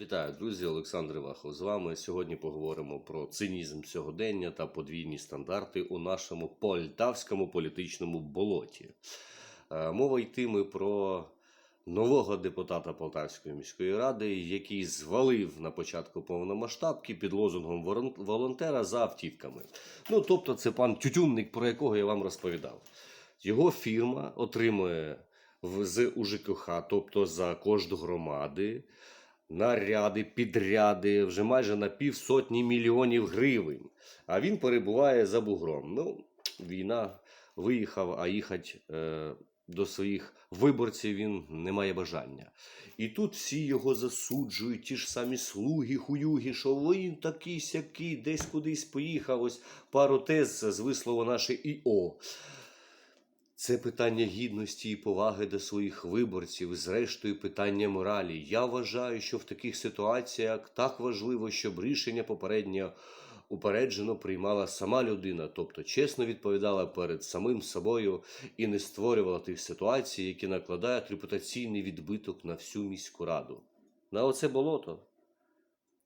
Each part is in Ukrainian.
Вітаю, друзі! Олександр Івахов з вами. Сьогодні поговоримо про цинізм сьогодення та подвійні стандарти у нашому полтавському політичному болоті. Е, Мова йтиме про нового депутата Полтавської міської ради, який звалив на початку повномасштабки під лозунгом волонтера за автівками. Ну, тобто, це пан Тютюнник, про якого я вам розповідав. Його фірма отримує з УЖКХ, тобто за кошт громади, наряди, підряди вже майже на півсотні мільйонів гривень. А він перебуває за бугром. Ну, війна виїхав, а їхати е, до своїх виборців він не має бажання. І тут всі його засуджують, ті ж самі слуги, хуюги, що він такий сякий, десь кудись поїхав. Ось пару тез з вислову наше ІО. Це питання гідності і поваги до своїх виборців, зрештою, питання моралі. Я вважаю, що в таких ситуаціях так важливо, щоб рішення попередньо упереджено приймала сама людина, тобто чесно відповідала перед самим собою і не створювала тих ситуацій, які накладають репутаційний відбиток на всю міську раду. На оце болото,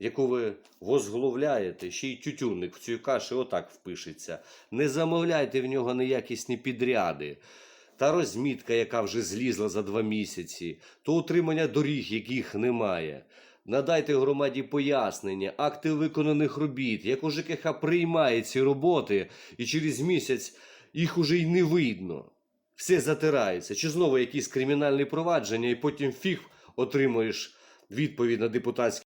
яку ви возглавляєте, ще й тютюнник в цю каші отак впишеться. Не замовляйте в нього неякісні підряди. Та розмітка, яка вже злізла за два місяці, то утримання доріг, яких немає. Надайте громаді пояснення, акти виконаних робіт, як у ЖКХ приймає ці роботи, і через місяць їх уже й не видно. Все затирається. Чи знову якісь кримінальні провадження, і потім фіг отримуєш відповідь на депутатські